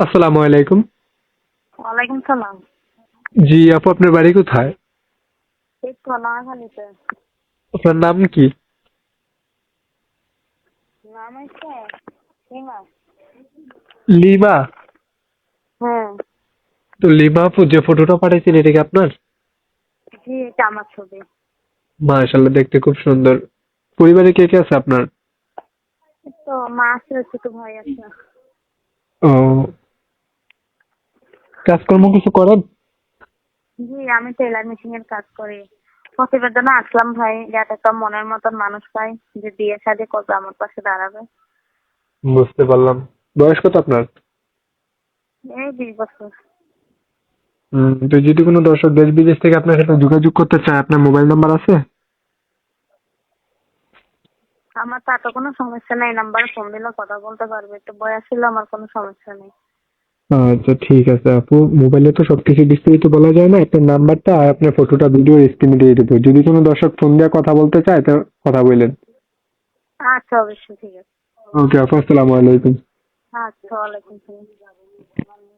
আসসালামু আলাইকুম। ওয়ালাইকুম সালাম। জি আপু আপনার বাড়ি কোথায়? এই তো নোয়াখালীতে। আপনার নাম কি? নাম হচ্ছে সীমা লিমা? হ্যাঁ। তো লিমা আপু যে ফটোটা পাঠাইছেন এটা কি আপনার? জি এটা আমার ছবি। মাশাআল্লাহ দেখতে খুব সুন্দর। পরিবারে কে কে আছে আপনার? তো মা আছে ছোট ভাই আছে। ও কাজকর্ম কিছু করেন? জি আমি টেলার মেশিন এর কাজ করি। প্রতিবেদনে আসলাম ভাই যাতে একটা মনের মতন মানুষ পাই যে বিয়ে শাদী করবে আমার পাশে দাঁড়াবে। বুঝতে পারলাম। বয়স কত আপনার? এই বিশ বছর। হুম, তো যদি কোনো দর্শক দেশ বিদেশ থেকে আপনার সাথে যোগাযোগ করতে চায় আপনার মোবাইল নাম্বার আছে? আমার তাতে কোনো সমস্যা নেই নাম্বারে ফোন দিলে কথা বলতে পারবে। একটু বয়স ছিল আমার কোনো সমস্যা নেই। আচ্ছা ঠিক আছে আপু। মোবাইলে তো সব সবকিছু বিস্তারিত বলা যায় না। আপনার নাম্বারটা আর আপনার ফটোটা ভিডিও স্ক্রিনে দিয়ে দেবো। যদি কোনো দর্শক ফোন দিয়ে কথা বলতে চায় তো কথা বললেন আচ্ছা অবশ্যই ঠিক আছে। ওকে আপু আসসালামু আলাইকুম। আচ্ছা ওয়ালাইকুম সালাম